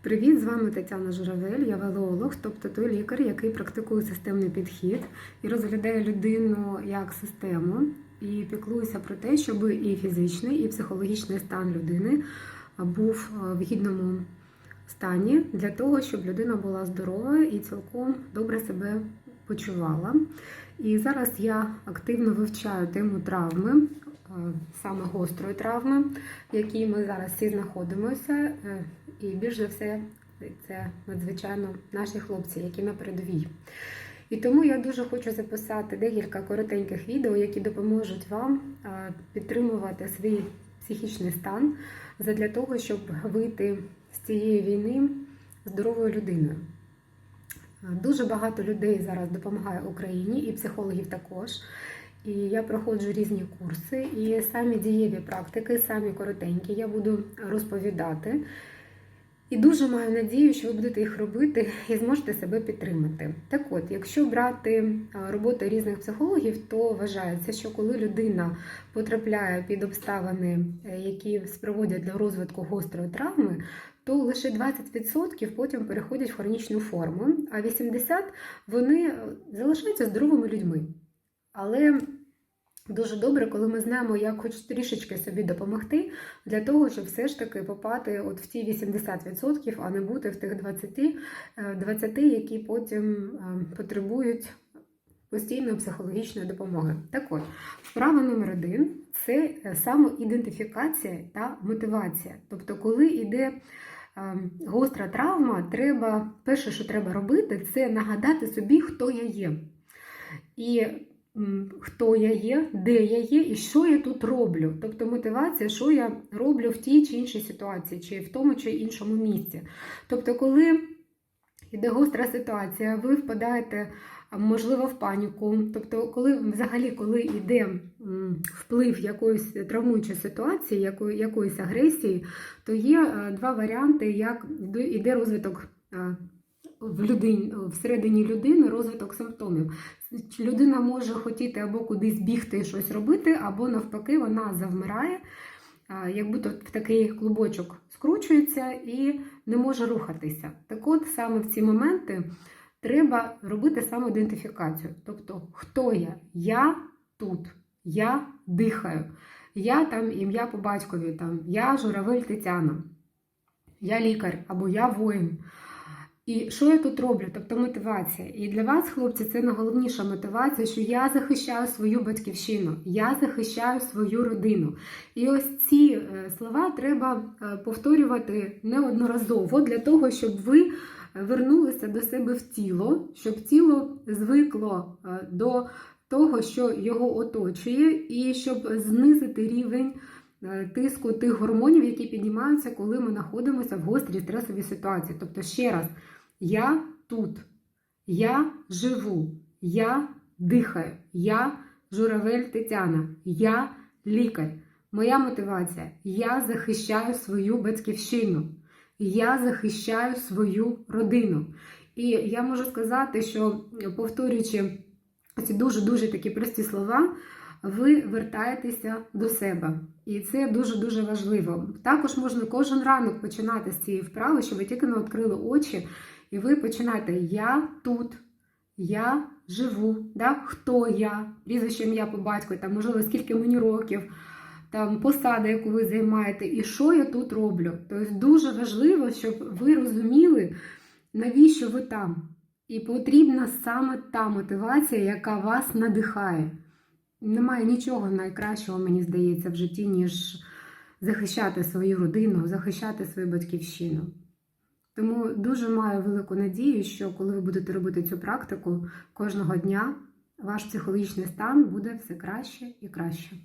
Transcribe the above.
Привіт, з вами Тетяна Журавель, я велоолог, тобто той лікар, який практикує системний підхід і розглядає людину як систему, і піклується про те, щоб і фізичний, і психологічний стан людини був в гідному стані для того, щоб людина була здорова і цілком добре себе почувала. І зараз я активно вивчаю тему травми, е, саме гострої травми, в якій ми зараз всі знаходимося. І більш за все, це надзвичайно наші хлопці, які на передовій. І тому я дуже хочу записати декілька коротеньких відео, які допоможуть вам підтримувати свій психічний стан для того, щоб вийти з цієї війни здоровою людиною. Дуже багато людей зараз допомагає Україні, і психологів також. І я проходжу різні курси, і самі дієві практики, самі коротенькі, я буду розповідати. І дуже маю надію, що ви будете їх робити і зможете себе підтримати. Так от, якщо брати роботу різних психологів, то вважається, що коли людина потрапляє під обставини, е, які спроводять для розвитку гострої травми, то лише 20% потім переходять в хронічну форму, а 80% вони залишаються здоровими людьми. Але дуже добре, коли ми знаємо, як хоч трішечки собі допомогти, для того, щоб все ж таки попати от в ті 80%, а не бути в тих 20%, 20 які потім потребують постійної психологічної допомоги. Так от, вправа номер один це самоідентифікація та мотивація. Тобто, коли йде гостра травма, треба перше, що треба робити, це нагадати собі, хто я є. І хто я є, де я є і що я тут роблю. Тобто мотивація, що я роблю в тій чи іншій ситуації, чи в тому чи іншому місці. Тобто, коли йде гостра ситуація, ви впадаєте. Можливо, в паніку. Тобто, коли взагалі коли йде вплив якоїсь травмуючої ситуації, якої, якоїсь агресії, то є два варіанти, як йде розвиток в людині, всередині людини розвиток симптомів. Людина може хотіти або кудись бігти і щось робити, або навпаки, вона завмирає, як будто в такий клубочок скручується і не може рухатися. Так от саме в ці моменти треба робити самоідентифікацію. Тобто, хто я? Я тут, я дихаю, я там ім'я по батькові, там, я журавель Тетяна, я лікар або я воїн. І що я тут роблю? Тобто мотивація. І для вас, хлопці, це найголовніша мотивація, що я захищаю свою батьківщину, я захищаю свою родину. І ось ці слова треба повторювати неодноразово для того, щоб ви вернулися до себе в тіло, щоб тіло звикло до того, що його оточує, і щоб знизити рівень тиску тих гормонів, які піднімаються, коли ми знаходимося в гострій стресовій ситуації. Тобто, ще раз. Я тут, я живу, я дихаю, я журавель Тетяна, я лікар. Моя мотивація я захищаю свою батьківщину, я захищаю свою родину. І я можу сказати, що повторюючи ці дуже-дуже такі прості слова, ви вертаєтеся до себе. І це дуже-дуже важливо. Також можна кожен ранок починати з цієї вправи, щоб ви тільки не відкрили очі. І ви починаєте Я тут, я живу, да? хто я, прізвище ім'я по батьку, там, можливо, скільки мені років, там посада, яку ви займаєте, і що я тут роблю. Тобто дуже важливо, щоб ви розуміли, навіщо ви там. І потрібна саме та мотивація, яка вас надихає. Немає нічого найкращого, мені здається, в житті, ніж захищати свою родину, захищати свою батьківщину. Тому дуже маю велику надію, що коли ви будете робити цю практику кожного дня, ваш психологічний стан буде все краще і краще.